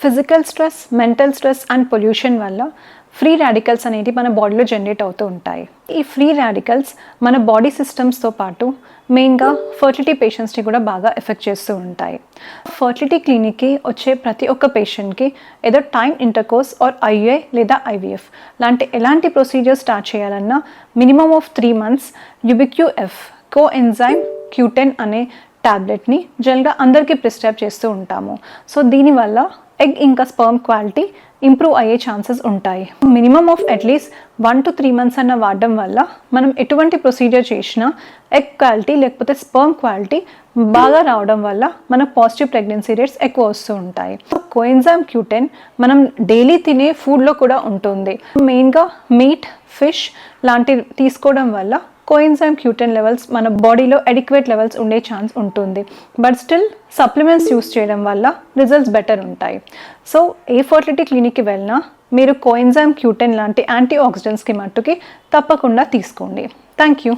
Physical stress mental stress and pollution వల్ల free radicals అనేవి మన బాడీలో జనరేట్ అవుతూ ఉంటాయి. ఈ ఫ్రీ రాడికల్స్ మన బాడీ సిస్టమ్స్తో పాటు మెయిన్గా ఫర్టిలిటీ పేషెంట్స్ని కూడా బాగా ఎఫెక్ట్ చేస్తూ ఉంటాయి. ఫర్టిలిటీ క్లినిక్కి వచ్చే ప్రతి ఒక్క పేషెంట్కి ఏదో టైం ఇంటర్కోర్స్ ఆర్ ఐఏ లేదా ఐవీఎఫ్ లాంటి ఎలాంటి ప్రొసీజర్ స్టార్ట్ చేయాలన్నా మినిమమ్ ఆఫ్ త్రీ మంత్స్ యుబిక్యూఎఫ్ కో ఎంజైమ్ క్యూటెన్ అనే ట్యాబ్లెట్ని జనరల్గా అందరికీ ప్రిస్క్రైబ్ చేస్తూ ఉంటాము. సో దీనివల్ల ఎగ్ ఇంకా స్పర్మ్ క్వాలిటీ ఇంప్రూవ్ అయ్యే ఛాన్సెస్ ఉంటాయి. Minimum of at least one two three months అన్న వాడడం వల్ల మనం ఎటువంటి ప్రొసీజర్ చేసినా ఎగ్ క్వాలిటీ లేకపోతే స్పర్మ్ క్వాలిటీ బాగా రావడం వల్ల మన పాజిటివ్ ప్రెగ్నెన్సీ రేట్స్ ఎక్కువ వస్తూ ఉంటాయి. కోయిన్జామ్ క్యూటెన్ మనం డైలీ తినే ఫుడ్లో కూడా ఉంటుంది. మెయిన్గా మీట్ ఫిష్ లాంటివి తీసుకోవడం వల్ల కోయిన్సైమ్ క్యూటెన్ లెవెల్స్ మన బాడీలో అడిక్వేట్ లెవెల్స్ ఉండే ఛాన్స్ ఉంటుంది. బట్ స్టిల్ సప్లిమెంట్స్ యూస్ చేయడం వల్ల రిజల్ట్స్ బెటర్ ఉంటాయి. సో ఏ ఫర్టిలిటీ క్లినిక్కి వెళ్ళినా మీరు కోయిన్జైమ్ క్యూటెన్ లాంటి యాంటీ ఆక్సిడెంట్స్కి మట్టుకి తప్పకుండా తీసుకోండి. Thank you